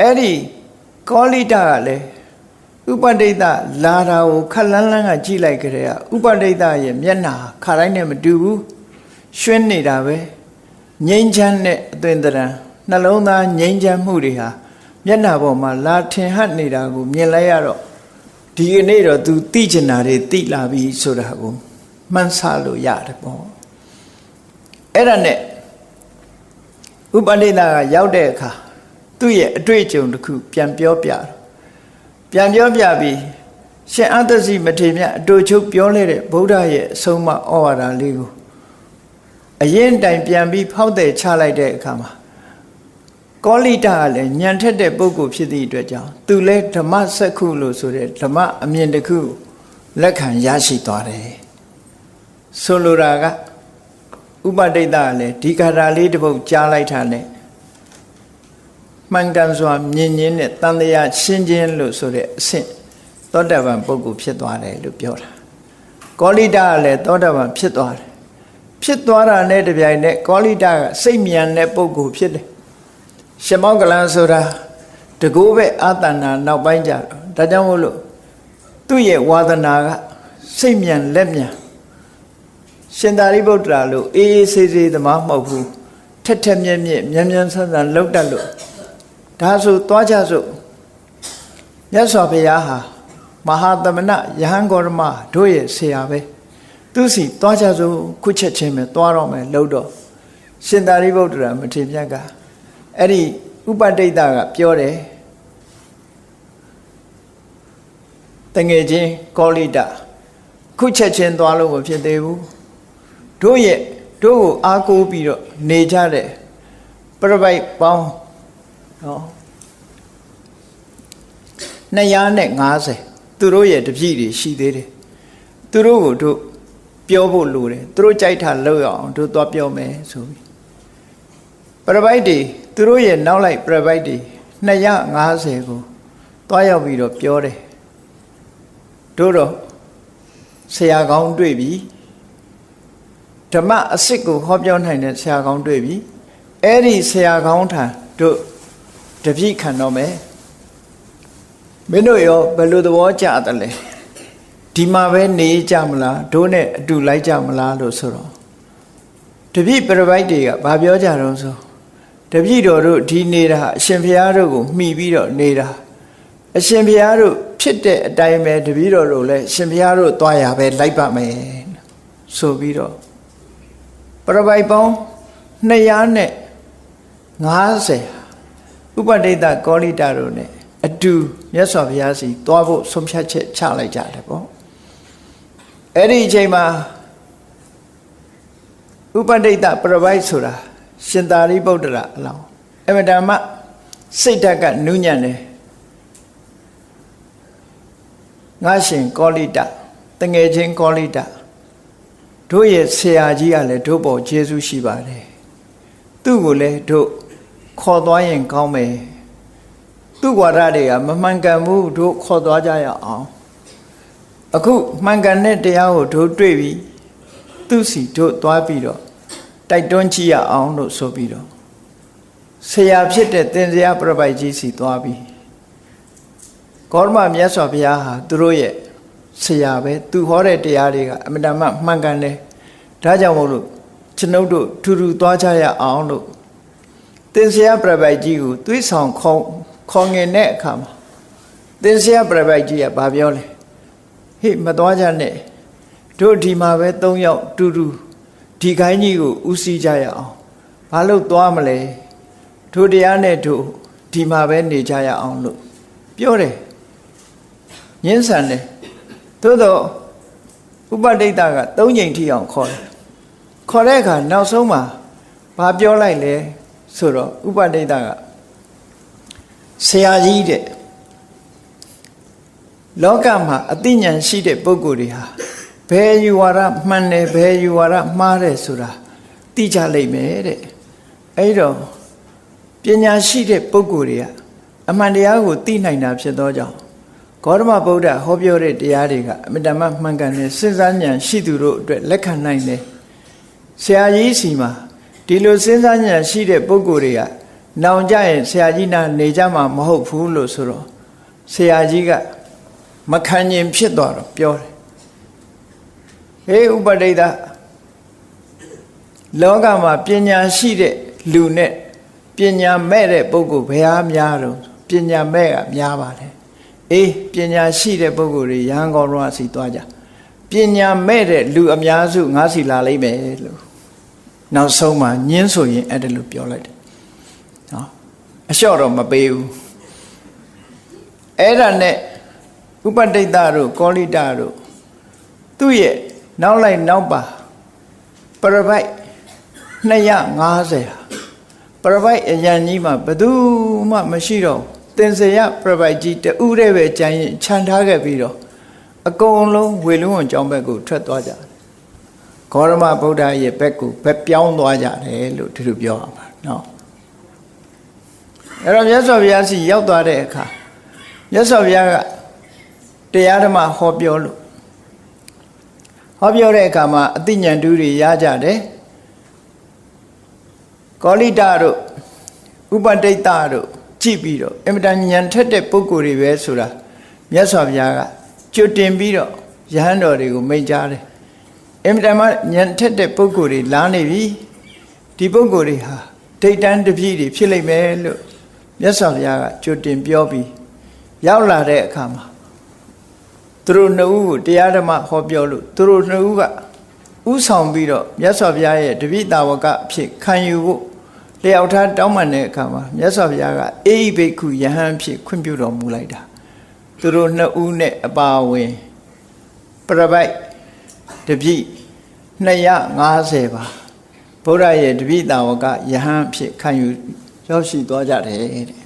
အဲ့ဒီကောလိတကလည်းဥပဒိတလာတာကိုခက်လန်းလန်းကကြည့်လိုက်ကြတဲ့ဥပဒိတရဲ့မျက်နှာခါတိုင်းနဲ့မတူဘူးရွှင်းနေတာပဲငိမ့်ချမ်းတဲ့အသွင်တရံနှလုံးသားငိမ့်ချမ်းမှုတွေဟာမျက်နှာပေါ်မှာလာထင်ဟပ်နေတာကိုမြင်လိုက်ရတော့ဒီကနေ့တော့ तू သိချင်တာတွေသိလာပြီဆိုတာကိုမှန်းဆလို့ရတယ်ပေါ့အဲ့ဒါနဲ့ဥပနိဒာကရောက်တဲ့အခါ သူ့ရဲ့အတွေ့အကြုံတစ်ခုပြန်ပြောပြတယ်ပြန်ပြောပြပြီးရှင်အတ္တစီမထေမြတ်အတူချုပ်ပြောလဲတဲ့ဗုဒ္ဓရဲ့အဆုံးအမဩဝါဒလေးကိုအရင်တိုင်ပြန်ပြီးဖောက်တဲ့ချလိုက်တဲ့အခါမှာကောလိတကလည်းညံထက်တဲ့ပုဂ္ဂိုလ်ဖြစ်သည့်အတွက်ကြောင့်သူလည်းဓမ္မစက္ခုလို့ဆိုတဲ့ဓမ္မအမြင်တစ်ခုလက်ခံရရှိသွားတယ်ဆိုလိုတာကဥပဒိတကလည်းဒီကာထာလေးတစ်ပုဒ်ကြားလိုက်တာနဲ့ မှန်ကန်စွာမြင်ရင်းနဲ့တန်တရားရှင်းခြင်းလို့ဆိုတဲ့အဆင့်သောတပန်ပုဂ္ဂိုလ်ဖြစ်သွားတယ်လို့ပြောတာကောလိတကလည်းသောတပန်ဖြစ်သွားတယ်ဖြစ်သွားတာနဲ့တပြိုင်နက်ကောလိတကစိတ်မြန်တဲ့ပုဂ္ဂိုလ်ဖြစ်တယ်ရှမောကလန်ဆိုတာတကူပဲအာတဏ္ဍာနောက်ပိုင်းကြတော့ဒါကြောင့်မို့လို့သူ့ရဲ့ဝါသနာကစိတ်မြန်လက်မြန်ရှင်သာရိပုတ္တရာလို့အေးအေးဆေးဆေးသမားမဟုတ်ဘူးထက်ထက်မြက်မြက်မြန်မြန်ဆန်းဆန်းလောက်တတ်လို့ ဒါဆိုသွားကြစို့မြတ်စွာဘုရားဟာမဟာသမဏယဟန်ဂေါရမတို့ရဲ့ဆရာပဲသူစီသွားကြစို့ခုချက်ချင်းပဲသွားတော့မယ်လို့တော့ရှင်သာရိပုတ္တရာမထေရမြတ်ကအဲ့ဒီဥပတိတ်ကပြောတယ်တငယ်ချင်းကောလိတခုချက်ချင်းသွားလို့မဖြစ်သေးဘူးတို့ရဲ့တို့ကိုအားကိုးပြီးတော့နေကြတဲ့ပြပိုက်ပေါင်း နော်250သူတို့ရဲ့တပြည့်တွေရှိသေးတယ်သူတို့ကိုတို့ပြောဖို့လိုတယ်သူတို့ကြိုက်တာလုပ်ရအောင်တို့သွားပြောမယ်ဆိုပြီးပြပိုက်တွေသူတို့ရဲ့နောက်လိုက်ပြပိုက်တွေ250ကိုသွားရောက်ပြီးတော့ပြောတယ်တို့တော့ဆရာကောင်းတွေ့ပြီဓမ္မအစ်စ်ကိုဟောပြောနိုင်တဲ့ဆရာကောင်းတွေ့ပြီအဲ့ဒီဆရာကောင်းထံတို့ တပြိခံတော့မယ်မင်းတို့ရောဘယ်လိုသဘောကျတယ်လဲဒီမှာပဲနေကြမလားတို့နဲ့အတူလိုက်ကြမလားလို့ဆိုတော့တပြိပြပိုက်တွေကဘာပြောကြတော့ဆိုတပြိတော်တို့ဒီနေတာအရှင်ဘုရားတို့ကိုမှီပြီးတော့နေတာအရှင်ဘုရားတို့ဖြစ်တဲ့အတိုင်းပဲတပည့်တော်တို့လည်းရှင်ဘုရားတို့သွားရပဲလိုက်ပါမယ်ဆိုပြီးတော့ပရပိုက်ပေါင်း250 ဥပဒိတကောလိတတို့ ਨੇ အတူမြတ်စွာဘုရားစီသွားဖို့ဆုံးဖြတ်ချက်ချလိုက်ကြတယ်ပေါ့အဲ့ဒီအချိန်မှာဥပဒိတပရပိုက်ဆိုတာရှင်သာရိပုတ္တရာအလောင်းအမတမစိတ်ဓာတ်ကနူးညံ့တယ်ငါရှင်ကောလိတတငယ်ချင်းကောလိတတို့ရဲ့ဆရာကြီးကလည်းတို့ပေါ်ကျေးဇူးရှိပါတယ်သူ့ကိုလည်းတို့ ခေါ်သွားရင်ကောင်းမယ်သူ့ဝါဒတွေကမမှန်ကန်ဘူးတို့ခေါ်သွားကြရအောင်အခုမှန်ကန်တဲ့တရားကိုတို့တွေ့ပြီသူ့စီတို့သွားပြီးတော့တိုက်တွန်းကြည့်ရအောင်လို့ဆိုပြီးတော့ဆရာဖြစ်တဲ့သင်္ဇာပြပိုက်ကြီးစီသွားပြီးကောရမမြတ်စွာဘုရားဟာသူတို့ရဲ့ဆရာပဲသူဟောတဲ့တရားတွေကအမြဲတမ်းမှန်ကန်တယ်ဒါကြောင့်မို့လို့ကျွန်ုပ်တို့ထူထူသွားကြရအောင်လို့ သင်္ဆရာပြပိုက်ကြီးကိုသွေးဆောင်ခေါ်ခေါ်ငင်တဲ့အခါမှာသင်္ဆရာပြပိုက်ကြီးကဘာပြောလဲဟေ့မသွားကြနဲ့တို့ဒီမှာပဲ၃ယောက်တူတူဒီခိုင်းကြီးကိုဥစည်းကြရအောင်ဘာလို့သွားမလဲတို့တရားနဲ့တို့ဒီမှာပဲနေကြရအောင်လို့ပြောတယ်ညှင်းဆန်တယ်သို့တော့ဥပဒိတက၃ချိန်ထိအောင်ခေါ်တယ်ခေါ်တဲ့အခါနောက်ဆုံးမှာဘာပြောလိုက်လဲ ဆိုတော့ဥပဒိတကဆရာကြီးတဲ့လောကမှာအသိဉာဏ်ရှိတဲ့ပုဂ္ဂိုလ်တွေဟာဘယ်ယူဝါဒမှန်တယ်ဘယ်ယူဝါဒမှားတယ်ဆိုတာသိကြလိမ့်မယ်တဲ့အဲ့တော့ပညာရှိတဲ့ပုဂ္ဂိုလ်တွေကအမှန်တရားကိုသိနိုင်တာဖြစ်သောကြောင့်ဂေါတမဗုဒ္ဓဟောပြောတဲ့တရားတွေကအမြဲတမ်းမှန်ကန်တဲ့စဉ်းစားဉာဏ်ရှိသူတို့အတွက်လက်ခံနိုင်တယ်ဆရာကြီးစီမှာ ဒီလိုစဉ်းစားဉာဏ်ရှိတဲ့ပုဂ္ဂိုလ်တွေကနောင်ကြရင်ဆရာကြီးနာနေကြမှာမဟုတ်ဘူးလို့ဆိုတော့ဆရာကြီးကမခံကျင်ဖြစ်သွားတော့ပြောတယ်ဟေးဥပဒိတလောကမှာပညာရှိတဲ့လူနဲ့ပညာမဲ့တဲ့ပုဂ္ဂိုလ်ဘယ်ဟာများတော့ပညာမဲ့ကများပါတယ်အေးပညာရှိတဲ့ပုဂ္ဂိုလ်တွေရဟန်းကောင်းတော်စီသွားကြပညာမဲ့တဲ့လူအများစုငါးစီလာလိမ့်မယ်လို့ နောက်ဆုံးမှညင်းဆိုရင်အဲ့ဒါလို့ပြောလိုက်တယ်နော်အလျှော့တော့မပေးဘူးအဲ့ဒါနဲ့ဥပတိတ်တတို့ကောလိတတို့သူ့ရဲ့နောက်လိုက်နောက်ပါပရပိုက်250ဟာပရပိုက်အရန်ကြီးမှာဘယ်သူမှမရှိတော့သင်္စေယပရပိုက်ကြီးတူးတဲ့ပဲကြံရင်ခြံထားခဲ့ပြီးတော့အကုန်လုံးဝေလုံးဝကြောင်းဘက်ကိုထွက်သွားကြတယ် ဂေါရမဗုဒ္ဓရဲ့ဘက်ကိုဘက်ပြောင်းသွားကြတယ်လို့သူတို့ပြောအောင်ပါနော်အဲ့တော့မြတ်စွာဘုရားစီရောက်သွားတဲ့အခါမြတ်စွာဘုရားကတရားဓမ္မဟောပြောလို့ဟောပြောတဲ့အခါမှာအသိဉာဏ်တူတွေရကြတယ်ကောလိတတို့ဥပတိတ်တတို့ကြည့်ပြီးတော့အင်မတန်ဉာဏ်ထက်တဲ့ပုဂ္ဂိုလ်တွေပဲဆိုတာမြတ်စွာဘုရားကကြွတင်ပြီးတော့ယဟန်တော်တွေကိုမိန့်ကြားတယ် အင်မတန်မှဉာဏ်ထက်တဲ့ပုဂ္ဂိုလ်တွေလာနေပြီဒီပုဂ္ဂိုလ်တွေဟာဒိဋ္ဌံတပြည့်တွေဖြစ်လိမ့်မယ်လို့မြတ်စွာဘုရားကကြွတင်ပြောပြီးရောက်လာတဲ့အခါမှာသူတို့နှစ်ဦးကိုတရားဓမ္မဟောပြောလို့သူတို့နှစ်ဦးကဥဆောင်ပြီးတော့မြတ်စွာဘုရားရဲ့တပိတာဝကအဖြစ်ခံယူဖို့လျှောက်ထားတောင်းပန်တဲ့အခါမှာမြတ်စွာဘုရားကအေဟိဘိက္ခုယဟန်ဖြစ်ခွင့်ပြုတော်မူလိုက်တာသူတို့နှစ်ဦးနဲ့အပါအဝင်ပရပိုက် တပိ250ပါဘုရားရဲ့တပိတာဝကယဟန်ဖြစ်ခံယူရောက်ရှိသွားကြတယ်တဲ့